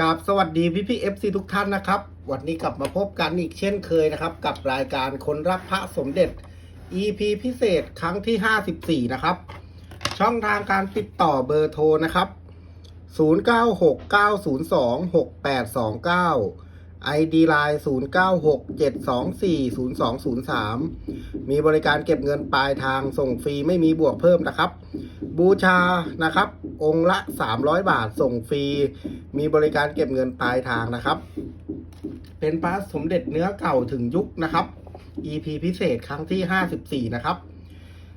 กับสวัสดีพี่พี่เอฟซีทุกท่านนะครับ วันนี้กลับมาพบกันอีกเช่นเคยนะครับ กับรายการคนรักพระสมเด็จ EP พิเศษครั้งที่ 54 นะครับ ช่องทางการติดต่อเบอร์โทรนะครับ 0969026829 ID Line 0967240203 มีบริการเก็บเงินปลายทางส่งฟรีไม่มีบวกเพิ่มนะครับ บูชานะครับ องค์ละ 300 บาทส่งฟรี มีบริการเก็บเงินปลายทางนะครับ เป็นพระสมเด็จเนื้อเก่าถึงยุคนะครับ EP พิเศษครั้งที่ 54 นะครับ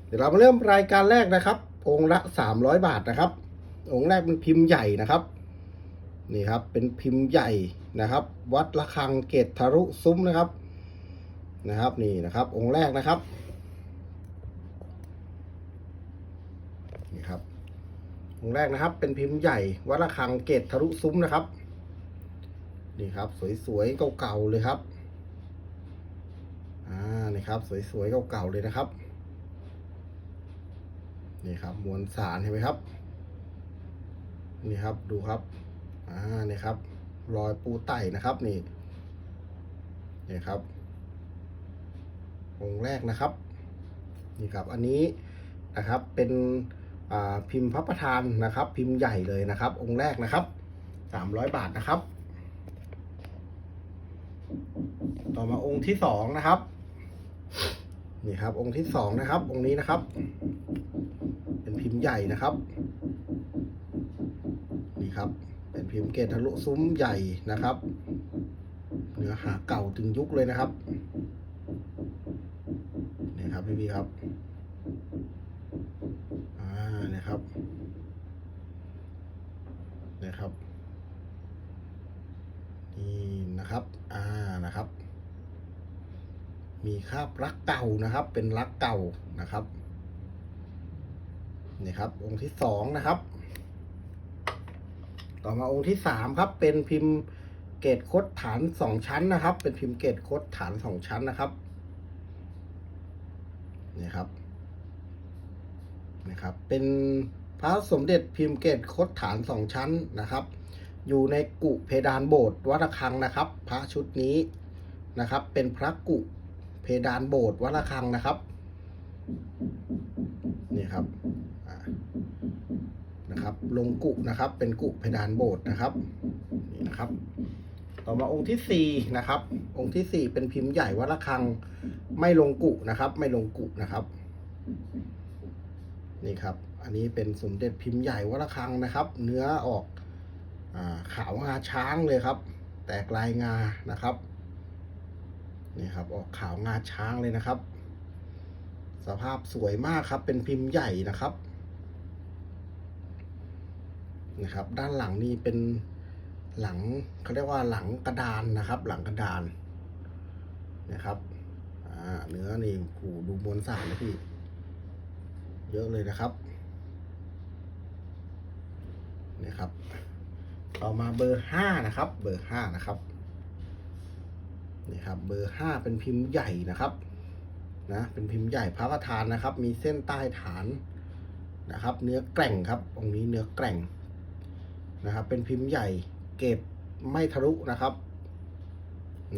เดี๋ยวเรามาเริ่มรายการแรกนะครับ องค์ละ 300 บาทนะครับ องค์แรกเป็นพิมพ์ใหญ่นะครับ นี่ครับเป็นพิมพ์ใหญ่นะครับ วัดระฆังเกตทะรุซุ้มนะครับนะครับนี่นะครับ องค์แรกนะครับนี่ครับองค์แรกนะครับ เป็นพิมพ์ใหญ่ วัดระฆังเกตทะลุซุ้มนะครับนี่ครับ สวยๆเก่าๆเลยครับอ่านี่ครับ สวยๆเก่าๆเลยนะครับนี่ครับมวลสารเห็นไหมครับ นี่ครับดูครับ อ่านี่ครับ รอยปูไต่นะครับนี่นี่ครับองค์แรกนะครับนี่ครับอันนี้นะครับเป็นพิมพ์พระประธานนะครับ พิมพ์ใหญ่เลยนะครับ องค์แรกนะครับสามร้อยบาทนะครับ ต่อมาองค์ที่สองนะครับนี่ครับ องค์ที่สองนะครับ องค์นี้นะครับ เป็นพิมพ์ใหญ่นะครับ นี่ครับ เป็นพิมพ์เกตทะลุซุ้มใหญ่นะครับ เนื้อหาเก่าถึงยุคเลยนะครับนี่ครับพี่พี่ครับอ่าเนี่ยครับเนี่ยครับนี่นะครับอ่านะครับ มีคราบรักเก่านะครับ เป็นรักเก่านะครับนี่ครับองค์ที่สองนะครับ ต่อมาองค์ที่สามครับ เป็นพิมพ์เกตคดฐานสองชั้นนะครับ เป็นพิมพ์เกตคดฐานสองชั้นนะครับนี่ครับนะครับ เป็นพระสมเด็จพิมพ์เกตคดฐานสองชั้นนะครับ อยู่ในกุเพดานโบสถ์วัดระฆังนะครับ พระชุดนี้นะครับ เป็นพระกุเพดานโบสถ์วัดระฆังนะครับนี่ครับ นะครับ ลงกุนะครับ เป็นกุเพดานโบสถ์นะครับนี่นะครับ ต่อมาองค์ที่สี่นะครับ องค์ที่สี่เป็นพิมพ์ใหญ่วัดระฆังไม่ลงกุนะครับ ไม่ลงกุนะครับ นี่ครับ อันนี้เป็นสมเด็จพิมพ์ใหญ่วัดระฆังนะครับ เนื้อออกอาขาวงาช้างเลยครับ แตกลายงานะครับนี่ครับออกขาวงาช้างเลยนะครับ สภาพสวยมากครับ เป็นพิมพ์ใหญ่นะครับ นะครับ ด้านหลังนี่เป็นหลังเขาเรียกว่าหลังกระดานนะครับ หลังกระดานนะครับเนื้อนี่โหูดูมวลสารนะพี่ เยอะเลยนะครับนี่ครับต่อมาเบอร์ห้านะครับ เบอร์ห้านะครับนี่ครับ เบอร์ห้าเป็นพิมพ์ใหญ่นะครับนะเป็นพิมพ์ใหญ่พระประธานนะครับ มีเส้นใต้ฐานนะครับ เนื้อแกร่งครับองนี้เนื้อแกร่ง นะครับ เป็นพิมพ์ใหญ่เกรดไม่ทะลุนะครับ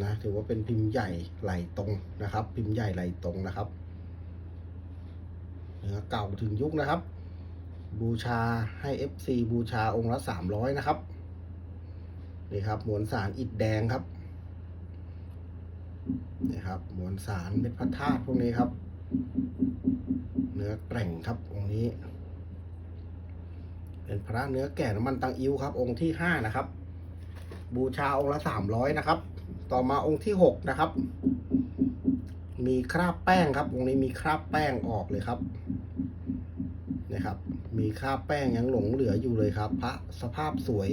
นะถือว่าเป็นพิมพ์ใหญ่ไหลตรงนะครับ พิมพ์ใหญ่ไหลตรงนะครับเนื้อเก่าถึงยุคนะครับ บูชาให้ FC บูชาองค์ละสามร้อยนะครับนี่ครับมวลสารอิฐแดงครับนี่ครับมวลสารเม็ดพระธาตุพวกนี้ครับ เนื้อแกร่งครับองค์นี้ เป็นพระเนื้อแก่น้ำมันตังอิ้วครับ องค์ที่ห้านะครับ บูชาองค์ละสามร้อยนะครับ ต่อมาองค์ที่หกนะครับ มีคราบแป้งครับ องค์นี้มีคราบแป้งออกเลยครับนะครับ มีคราบแป้งยังหลงเหลืออยู่เลยครับ พระสภาพสวย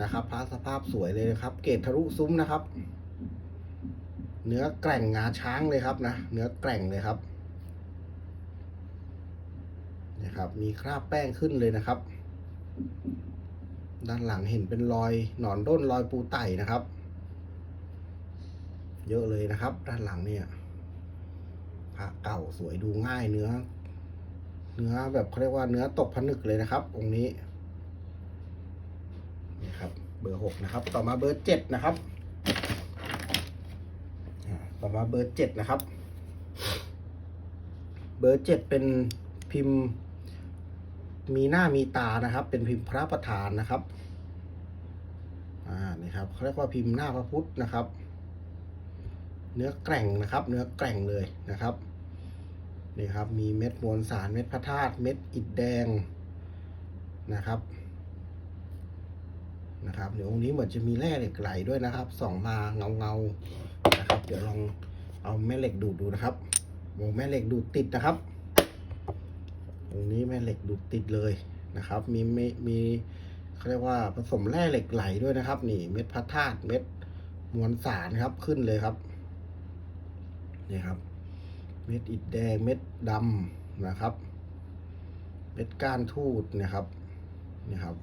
นะครับ พระสภาพสวยเลยนะครับ เกตทะลุซุ้มนะครับ เนื้อแกร่งงาช้างเลยครับนะ เนื้อแกร่งเลยครับ นะครับมีคราบแป้งขึ้นเลยนะครับ ด้านหลังเห็นเป็นรอยหนอนด้นรอยปูไต่นะครับ เยอะเลยนะครับ ด้านหลังเนี่ยพระเก่าสวยดูง่ายเนื้อ เนื้อแบบเขาเรียกว่าเนื้อตกผนึกเลยนะครับ องค์นี้นี่ครับ เบอร์หกนะครับ ต่อมาเบอร์เจ็ดนะครับต่อมาเบอร์เจ็ดนะครับ เบอร์เจ็ดเป็นพิมพ์ มีหน้ามีตานะครับ เป็นพิมพ์พระประธานนะครับอ่านี่ครับเขาเรียกว่าพิมพ์หน้าพระพุทธนะครับ เนื้อแกร่งนะครับ เนื้อแกร่งเลยนะครับนี่ครับ มีเม็ดมวลสารเม็ดพระธาตุเม็ดอิฐแดงนะครับนะครับเดี๋ยวองค์นี้เหมือนจะมีแร่เหล็กไหลด้วยนะครับส่องมาเงาเงานะครับ เดี๋ยวลองเอาแม่เหล็กดูดดูนะครับวงแม่เหล็กดูดติดนะครับ รงนี้แม่เหล็กดูดติดเลยนะครับมีมีมีเขาเรียกว่าผสมแร่เหล็กไหลด้วยนะครับ นี่เม็ดพระธาตุเม็ดมวลสารครับขึ้นเลยครับนี่ครับ เม็ดอิฐแดงเม็ดดำนะครับ เม็ดก้านทูดนะครับนี่ครับ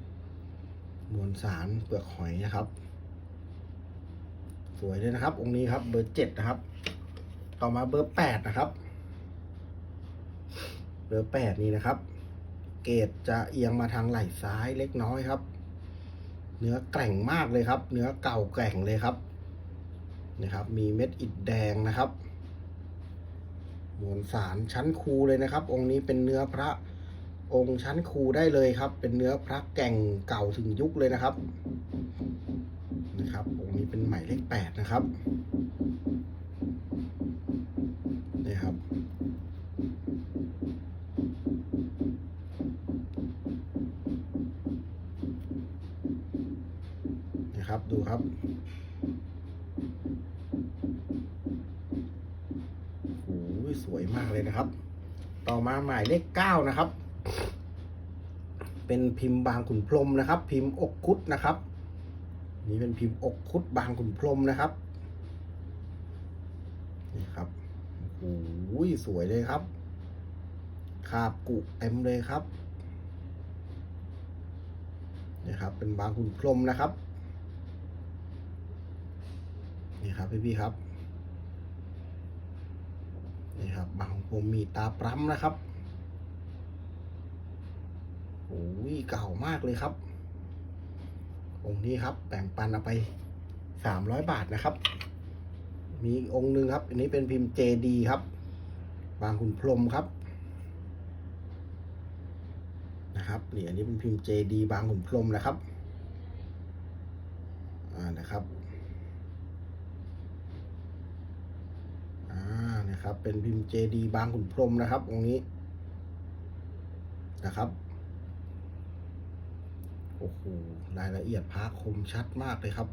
มวลสารเปลือกหอยนะครับ สวยเลยนะครับ องค์นี้ครับ เบอร์เจ็ดนะครับ ต่อมาเบอร์แปดนะครับ เบอร์แปดนี่นะครับ เกรดจะเอียงมาทางไหล่ซ้ายเล็กน้อยครับ เนื้อแกร่งมากเลยครับ เนื้อเก่าแกร่งเลยครับนะครับ มีเม็ดอิฐแดงนะครับมวลสารชั้นคูเลยนะครับ องค์นี้เป็นเนื้อพระองค์ชั้นคูได้เลยครับ เป็นเนื้อพระแก่งเก่าถึงยุคเลยนะครับนะครับ องค์นี้เป็นหมายเลขแปดนะครับ เลขเก้านะครับ เป็นพิมพ์บางขุนพรมนะครับ พิมพ์อกคุดนะครับ นี่เป็นพิมพ์อกคุดบางขุนพรมนะครับ นี่ครับโอ้ยสวยเลยครับคาบกุเต็มเลยครับนี่ครับ เป็นบางขุนพรมนะครับ นี่ครับพี่พี่ๆครับนี่ครับบางขุนพรมมีตาปร้ำนะครับ โอ้ยเก่ามากเลยครับ องค์นี้ครับแบ่งปันเอาไปสามร้อยบาทนะครับ มีองค์หนึ่งครับ อันนี้เป็นพิมพ์เจดีครับ บางขุนพรหมครับ นะครับนี่อันนี้เป็นพิมพ์เจดีบางขุนพรหมนะครับ อ่านะครับอ่านะครับ เป็นพิมพ์เจดีบางขุนพรหมนะครับองค์นี้นะครับ อ้โหรายละเอียดพระคมชัดมากเลยครับ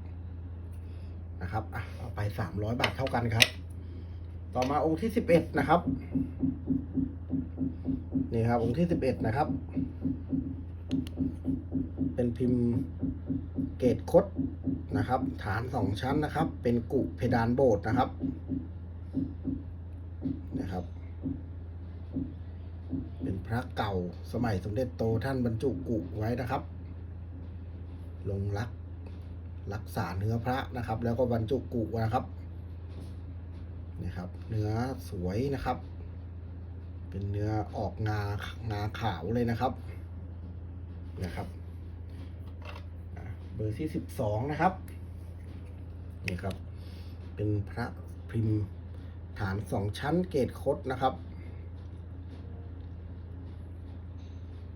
นะครับอะเอาไปสามร้อยบาทเท่ากันครับ ต่อมาองค์ที่สิบเอ็ดนะครับ นี่ครับ องค์ที่สิบเอ็ดนะครับ เป็นพิมพ์เกตคดนะครับ ฐานสองชั้นนะครับ เป็นกุเพดานโบสถ์นะครับนะครับ เป็นพระเก่าสมัยสมเด็จโตท่านบรรจุกุไว้นะครับ ลงรักรักษาเนื้อพระนะครับ แล้วก็บรรจุกุนะครับนะครับ เนื้อสวยนะครับ เป็นเนื้อออกงางาขาวเลยนะครับนะครับเบอร์ที่สิบสองนะครับนี่ครับ เป็นพระพิมพ์ฐานสองชั้นเกตคดนะครับ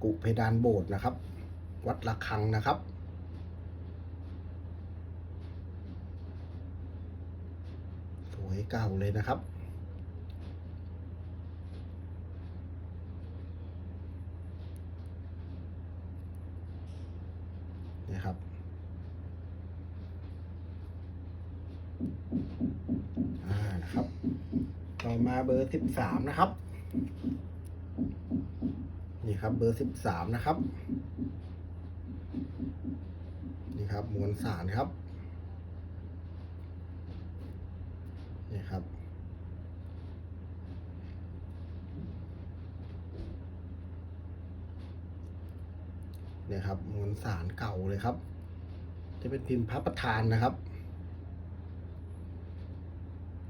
กุเพดานโบสถ์นะครับ วัดระฆังนะครับ ส วยเก่าเลยนะครับ นี่ครับ อ่า นะครับ ต่อมาเบอร์สิบสามนะครับ นี่ครับเบอร์สิบสามนะครับ นี่ครับมวลสารครับ นี่ครับ เครับมวลสารเก่าเลยครับ จะเป็นพิมพ์พระประธานนะครับ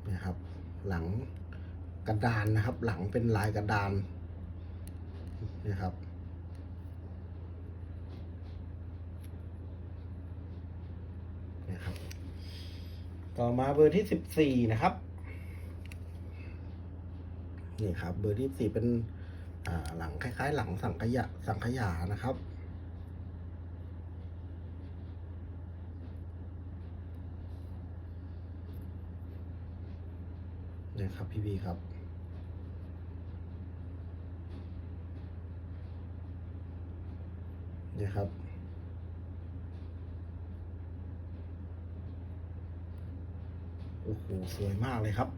นี่ครับ หลังกระดานนะครับ หลังเป็นลายกระดานนี่ครับนะครับ ต่อมาเบอร์ที่สิบสี่นะครับนี่ครับ เบอร์ที่สี่เป็นหลังคล้าย ๆ หลังสังขยะสังขยานะครับ เนี่ยครับพี่บีครับนี่ยครับ โอ้โห สวยมากเลยครับ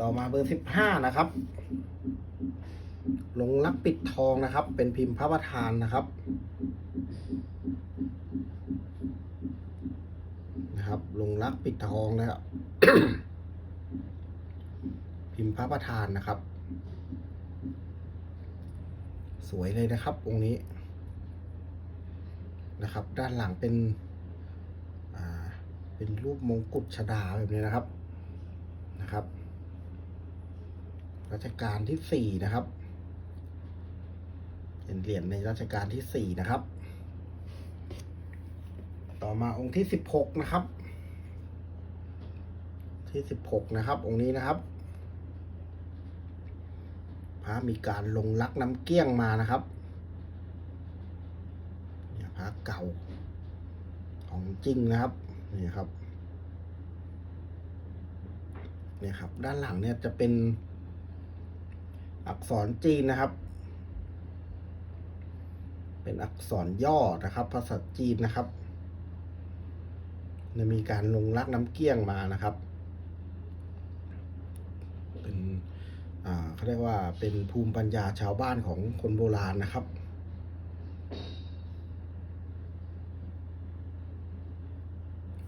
ต่อมาเบอร์สิบห้านะครับลงรักปิดทองนะครับ เป็นพิมพ์พระประธานนะครับนะครับลงรักปิดทองนะครับ พิมพ์พระประธานนะครับ สวยเลยนะครับองค์นี้นะครับ ด้านหลังเป็นเป็นรูปมงกุฎชดาแบบนี้นะครับนะครับรัชกาลที่สี่นะครับเป็นเหรียญในรัชกาลที่สี่นะครับ ต่อมาองค์ที่สิบหกนะครับ ที่สิบหกนะครับ องค์นี้นะครับ พระมีการลงลักน้ำเกี้ยงมานะครับเนี่ยพระเก่าของจริงนะครับนี่ครับเนี่ยครับ ด้านหลังเนี่ยจะเป็นอักษรจีนนะครับ เป็นอักษรย่อนะครับ ภาษาจีนนะครับจะมีการลงลักน้ำเกี้ยงมานะครับ เป็น เขาเรียกว่าเป็นภูมิปัญญาชาวบ้านของคนโบราณนะครับ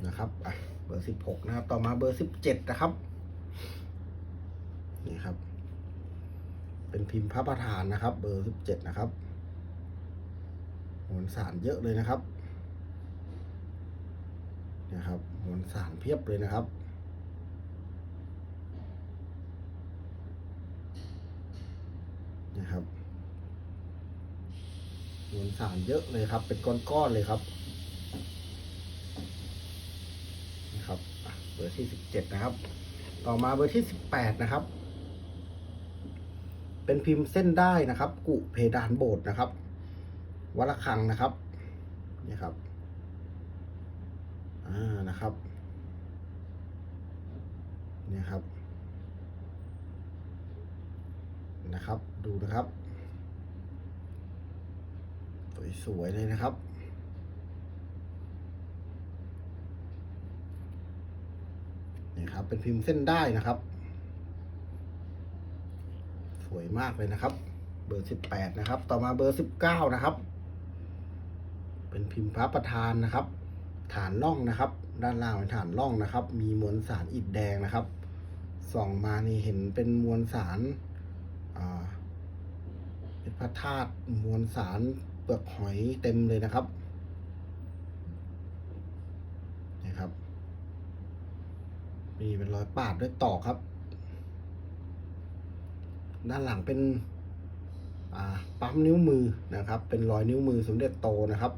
นะครับอะเบอร์สิบหกนะครับ ต่อมาเบอร์สิบเจ็ดนะครับนี่ครับ เป็นพิมพ์พระประธานนะครับ เบอร์สิบเจ็ดนะครับมวลสารเยอะเลยนะครับนะครับมวลสารเพียบเลยนะครับนะครับมวล สารเยอะเลยครับ เป็นก้อนๆเลยครับนะครับเบอร์ที่สิบเจ็ดนะครับ ต่อมาเบอร์ที่สิบแปดนะครับ เป็นพิมพ์เส้นได้นะครับ กุเพดานโบสถ์นะครับวัลคังนะครับนี่ครับอ่านะครับนี่ครับนะครับ ดูนะครับ ส วยเลยนะครับ นี่ครับ เป็นพิมพ์เส้นได้นะครับ สวยมากเลยนะครับ เบอร์สิบแปดนะครับ ต่อมาเบอร์สิบเก้านะครับ เป็นพิมพ์พระประธานนะครับ ฐานล่องนะครับ ด้านล่างเป็นฐานล่องนะครับ มีมวลสารอิฐแดงนะครับ ส่องมานี่เห็นเป็นมวลสารอ่าเป็นพระธาตุมวลสาร ปลือกหอยเต็มเลยนะครับนะครับมีเป็นรอยปาดด้วยตอกครับ ด้านหลังเป็นปั๊มนิ้วมือนะครับ เป็นรอยนิ้วมือสมเด็จโตนะครับ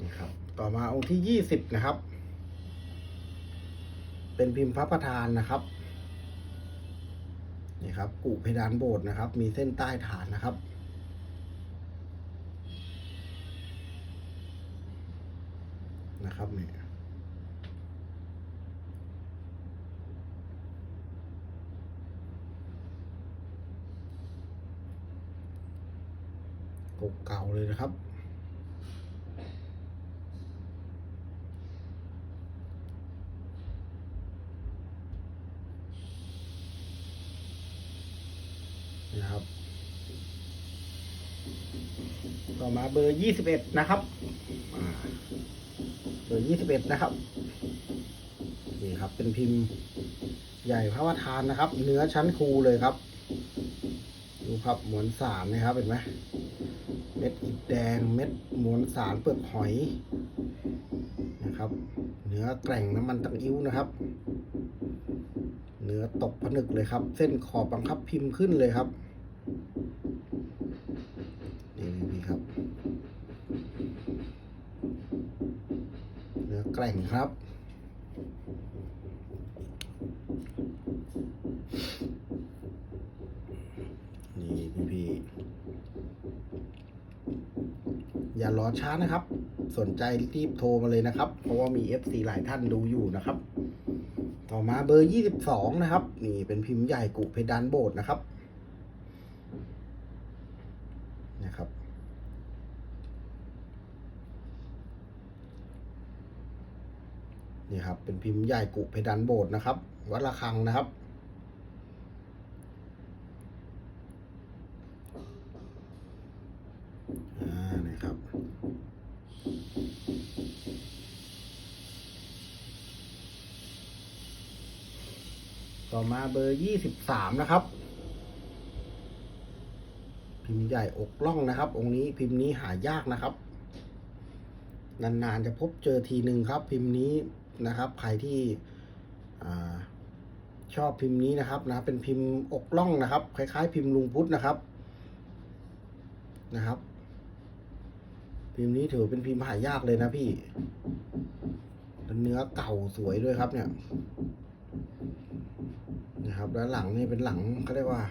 นี่ครับ ต่อมาองค์ที่ยี่สิบนะครับ เป็นพิมพ์พระประธานนะครับนี่ครับกุเพดานโบสถ์นะครับ มีเส้นใต้ฐานนะครับ นะครับเนี่ยเก่าๆเลยนะครับนะครับ ต่อมาเบอร์ยี่สิบเอ็ดนะครับ เบอร์ยี่สิบเอ็ดนะครับนี่ครับ เป็นพิมพ์ใหญ่พระประธานนะครับ เนื้อชั้นคูเลยครับ ดูครับมวลสารนะครับเห็นไหมเม็ดอิฐแดงเม็ดมวลสารเปลือกหอยนะครับ เนื้อแกร่งน้ำมันตังอิ้วนะครับ เนื้อตกผนึกเลยครับ เส้นขอบบังคับพิมพ์ขึ้นเลยครับ แกร่งครับ นี่พี่พี่อย่ารอช้านะครับ สนใจรีบโทรมาเลยนะครับ เพราะว่ามี FC หลายท่านดูอยู่นะครับ ต่อมาเบอร์ 22 นะครับ นี่เป็นพิมพ์ใหญ่กุเพดานโบสถ์นะครับ นี่ครับ เป็นพิมพ์ใหญ่กุเพดานโบสถ์นะครับ วัดระฆังนะครับ อ่านะครับ ต่อมาเบอร์ยี่สิบสามนะครับ พิมพ์ใหญ่อกล่องนะครับ องค์นี้พิมพ์นี้หายากนะครับ นานๆจะพบเจอทีหนึ่งครับ พิมพ์นี้ นะครับ ใครที่ชอบพิมพ์นี้นะครับนะเป็นพิมพ์อกล่องนะครับ คล้ายๆ พิมพ์ลุงพุทธนะครับนะครับ พิมพ์นี้ถือเป็นพิมพ์หายากเลยนะพี่แล้วเนื้อเก่าสวยด้วยครับเนี่ยนะครับ แล้วหลังนี่เป็นหลังเขาเรียกว่า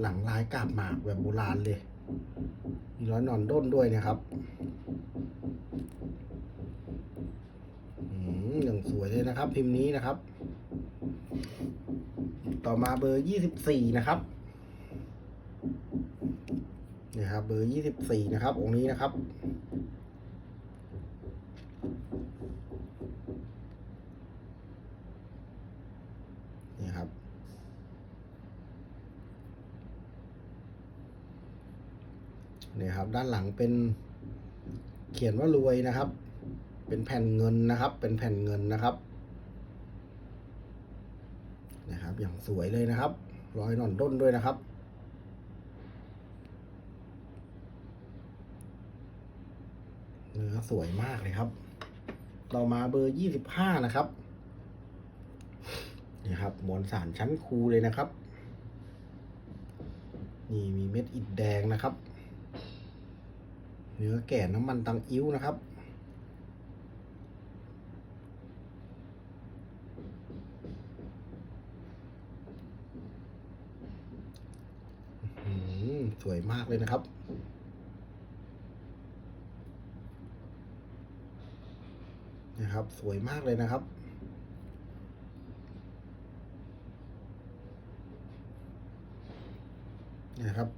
หลังลายกาบหมากแบบโบราณเลย มีร้อยหนอนด้นด้วยนะครับ อืมอย่าง สวยเลยนะครับ พิมพ์นี้นะครับ ต่อมาเบอร์ยี่สิบสี่นะครับนี่ครับ เบอร์ยี่สิบสี่นะครับ องค์นี้นะครับ นี่ครับ นี่ครับ ด้านหลังเป็นเขียนว่ารวยนะครับ เป็นแผ่นเงินนะครับ เป็นแผ่นเงินนะครับนะครับ อย่างสวยเลยนะครับ รอยหนอนด้นด้วยนะครับ เนื้อสวยมากเลยครับต่อมาเบอร์ยี่สิบห้านะครับนี่ครับมวลสารชั้นครูเลยนะครับ นี่มีเม็ดอิฐแดงนะครับ เนื้อแก่น้ำมันตังอิ้วนะครับ อื้อหือ สวยมากเลยนะครับ นะครับ สวยมากเลยนะครับนะครับ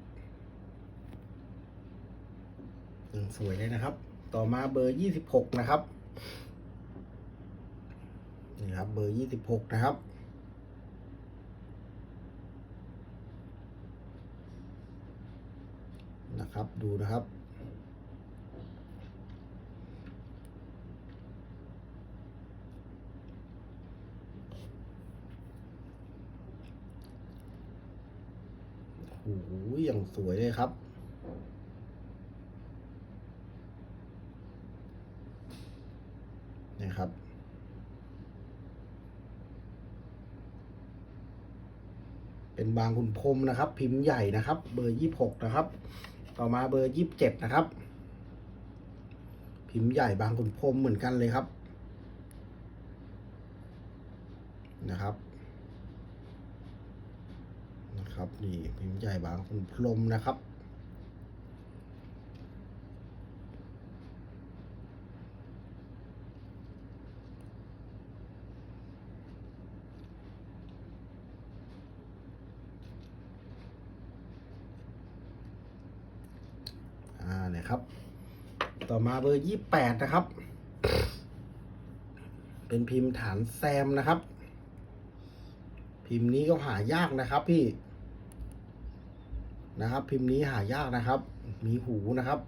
ยังสวยเลยนะครับ ต่อมาเบอร์ยี่สิบหกนะครับ นี่ครับ เบอร์ยี่สิบหกนะครับ นะครับดูนะครับ โอ้โหอย่างสวยเลยครับนี่ครับเป็นบางขุนพรมนะครับ พิมพ์ใหญ่นะครับ เบอร์ยี่หกนะครับ ต่อมาเบอร์ยี่สิบเจ็ดนะครับ พิมพ์ใหญ่บางขุนพรมเหมือนกันเลยครับนะครับนะครับนี่พิมพ์ใหญ่บางขุนพรมนะครับ อ่าเครับ ต่อมาเบอร์ยี่แปดนะครับ เป็นพิมพ์ฐานแซมนะครับ พิมพ์นี้ก็หายากนะครับพี่ นะครับ พิมพ์นี้หายากนะครับ มีหูนะครับ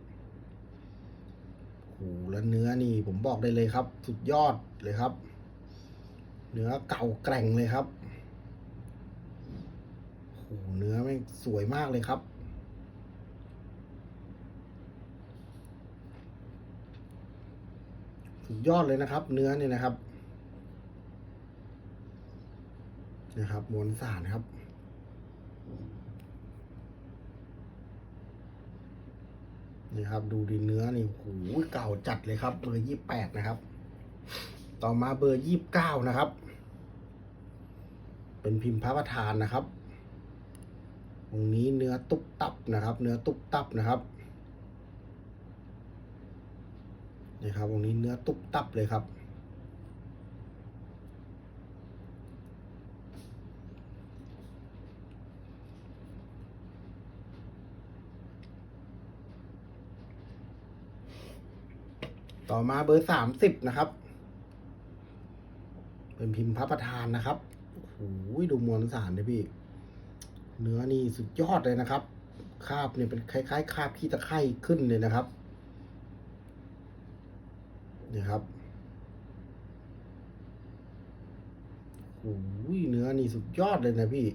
หูและเนื้อนี่ผมบอกได้เลยครับ สุดยอดเลยครับ เนื้อเก่าแกร่งเลยครับหูเนื้อไม่งสวยมากเลยครับ สุดยอดเลยนะครับ เนื้อเนี่ยนะครับนะครับมวลสารครับ นี่ครับ ดูดิเนื้อนี่โหเก่าจัดเลยครับ เบอร์ยี่แปดนะครับ ต่อมาเบอร์ยี่บเก้านะครับ เป็นพิมพ์พระประธานนะครับองนี้เนื้อตุ๊บตับนะครับ เนื้อตุ๊บตับนะครับ นี่ครับองนี้เนื้อตุ๊บตับเลยครับ ต่อมาเบอร์สามสิบนะครับ เป็นพิมพ์พระประธานนะครับโอ้โหดูมวลสารเลยพี่ เนื้อนี่สุดยอดเลยนะครับ คาบเนี่ยเป็นคล้ายๆ คาบขี้ตะไคร่ขึ้นเลยนะครับ นี่ครับโอ้ยเนื้อนี่สุดยอดเลยนะพี่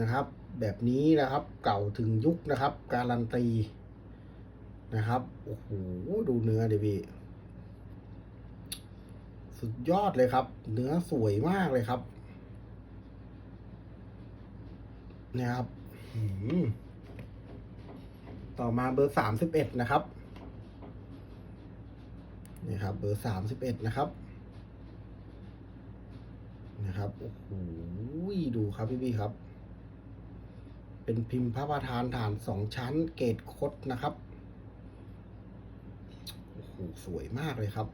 นะครับ แบบนี้นะครับ เก่าถึงยุคนะครับ การันตีนะครับโอ้โหดูเนื้อดิพี่สุดยอดเลยครับ เนื้อสวยมากเลยครับเนี่ยครับต่อมาเบอร์สามสิบเอ็ดนะครับ นี่ครับเบอร์สามสิบเอ็ดนะครับนะครับโอ้โหดูครับพี่พี่ครับ เป็นพิมพ์พระประธานฐานสองชั้นเกรดคดนะครับโอ้โหสวยมากเลยครับ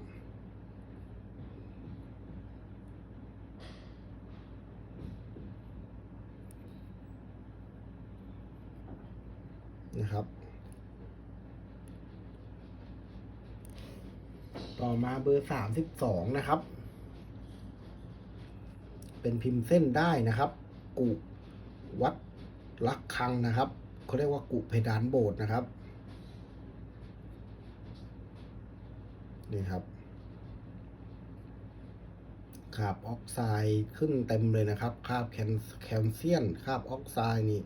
นะครับ ต่อมาเบอร์สามสิบสองนะครับ เป็นพิมพ์เส้นได้นะครับ กุวัดลักคังนะครับเขาเรียกว่ากุเพดานโบสถ์นะครับนี่ครับคราบออกไซด์ขึ้นเต็มเลยนะครับคราบแคลเซียนคราบออกไซด์นี่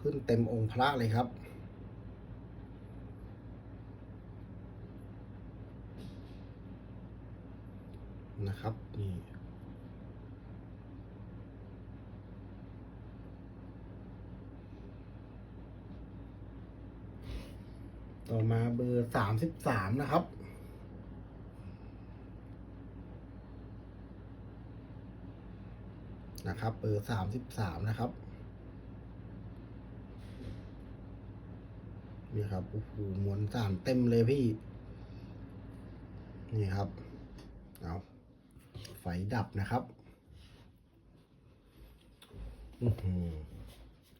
ขึ้นเต็มองค์พระเลยครับ นะครับ นี่ต่อมาเบอร์สามสิบสามนะครับ นะครับ เบอร์สามสิบสามนะครับ นี่ครับโอ้โหมวลสารเต็มเลยพี่ นี่ครับ เอา ไฟดับนะครับ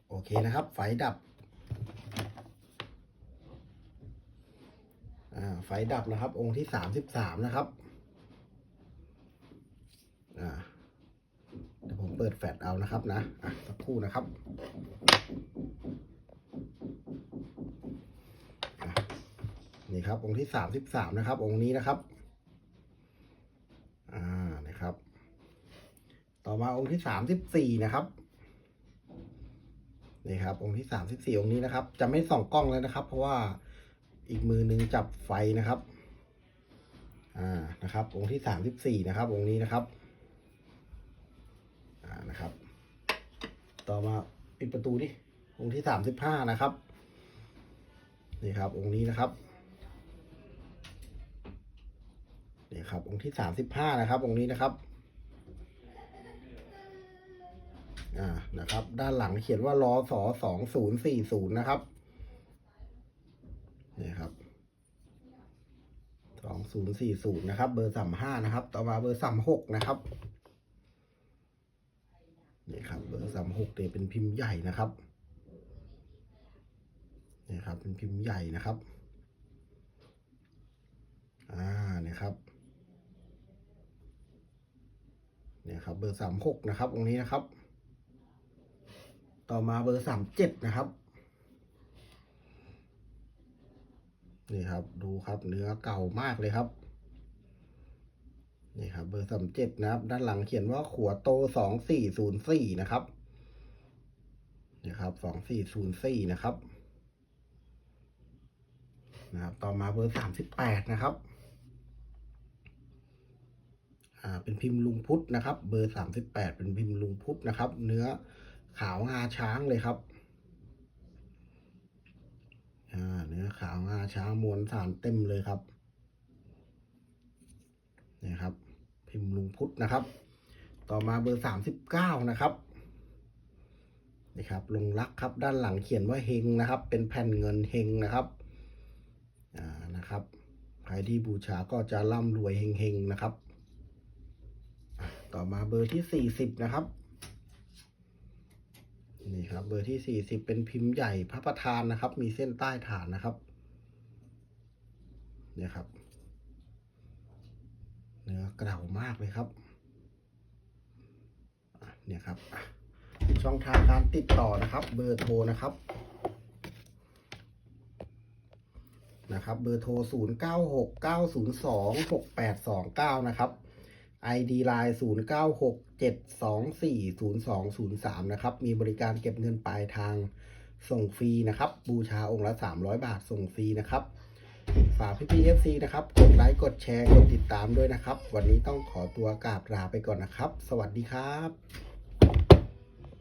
โอเคนะครับ ไฟดับไฟดับนะครับ องค์ที่สามสิบสามนะครับเดี๋ยวผมเปิดแฟลชเอานะครับนะอะสักครู่นะครับนี่ครับองค์ที่สามสิบสามนะครับ องค์นี้นะครับ อ่า นะครับ ต่อมาอง ค์ที่สามสิบสี่นะครับนี่ครับ องค์ที่สามสิบสี่องค์นี้นะครับ จะไม่ส่องกล้องแล้วนะครับ เพราะว่าอีกมือหนึ่งจับไฟนะครับ อ่านะครับ องค์ที่สามสิบสี่นะครับ องค์นี้นะครับ อ่านะครับ ต่อมาปิดประตูดิองค์ที่สามสิบห้านะครับ นี่ครับ องค์นี้นะครับนี่ครับ องค์ที่สามสิบห้านะครับ องค์นี้นะครับ อ่านะครับ ด้านหลังเขียนว่ารอสอสองศูนย์สี่ศูนย์นะครับนี่ครับสองศูนย์สี่ศูนย์นะครับ เบอร์สามห้านะครับ ต่อมาเบอร์สามหกนะครับนี่ครับ เบอร์สามหกเนี่ยเป็นพิมพ์ใหญ่นะครับนี่ครับ เป็นพิมพ์ใหญ่นะครับ อ่านี่ครับเนี่ยครับ เบอร์สามหกนะครับตรงนี้นะครับ ต่อมาเบอร์สามเจ็ดนะครับ นี่ครับดูครับเนื้อเก่ามากเลยครับ นี่ครับ เบอร์สามเจ็ดนะครับ ด้านหลังเขียนว่าขัวโตสองสี่ศูนย์สี่นะครับนี่ครับสองสี่ศูนย์สี่นะครับนะครับ ต่อมาเบอร์สามสิบแปดนะครับ อ่า เป็นพิมพ์ลุงพุทธนะครับ เบอร์สามสิบแปดเป็นพิมพ์ลุงพุทธนะครับ เนื้อ ขาวงาช้างเลยครับเนื้อขาวงาช้างมวลสารเต็มเลยครับนี่ครับ พิมพ์ลุงพุทธนะครับ ต่อมาเบอร์สามสิบเก้านะครับนี่ครับลงรักครับด้านหลังเขียนว่าเฮงนะครับ เป็นแผ่นเงินเฮงนะครับอ่านะครับใครที่บูชาก็จะร่ำรวยเฮงๆนะครับ ต่อมาเบอร์ที่สี่สิบนะครับ นี่ครับ เบอร์ที่สี่สิบเป็นพิมพ์ใหญ่พระประธานนะครับ มีเส้นใต้ฐานนะครับเนี่ยครับ เนื้อเกล่ามากเลยครับเนี่ยครับช่องทางการติดต่อนะครับ เบอร์โทรนะครับนะครับ เบอร์โทร 0 9 6 9 0 2 6 8 2 9 นะครับ ID Line 0 9 6 7 2 4 0 2 0 3 นะครับ มีบริการเก็บเงินปลายทางส่งฟรีนะครับ บูชาองค์ละ 300 บาทส่งฟรีนะครับ ฝากพี่พีเอฟซีนะครับ กดไลค์ กดแชร์ กดติดตามด้วยนะครับ วันนี้ต้องขอตัวกราบลาไปก่อนนะครับ สวัสดีครับ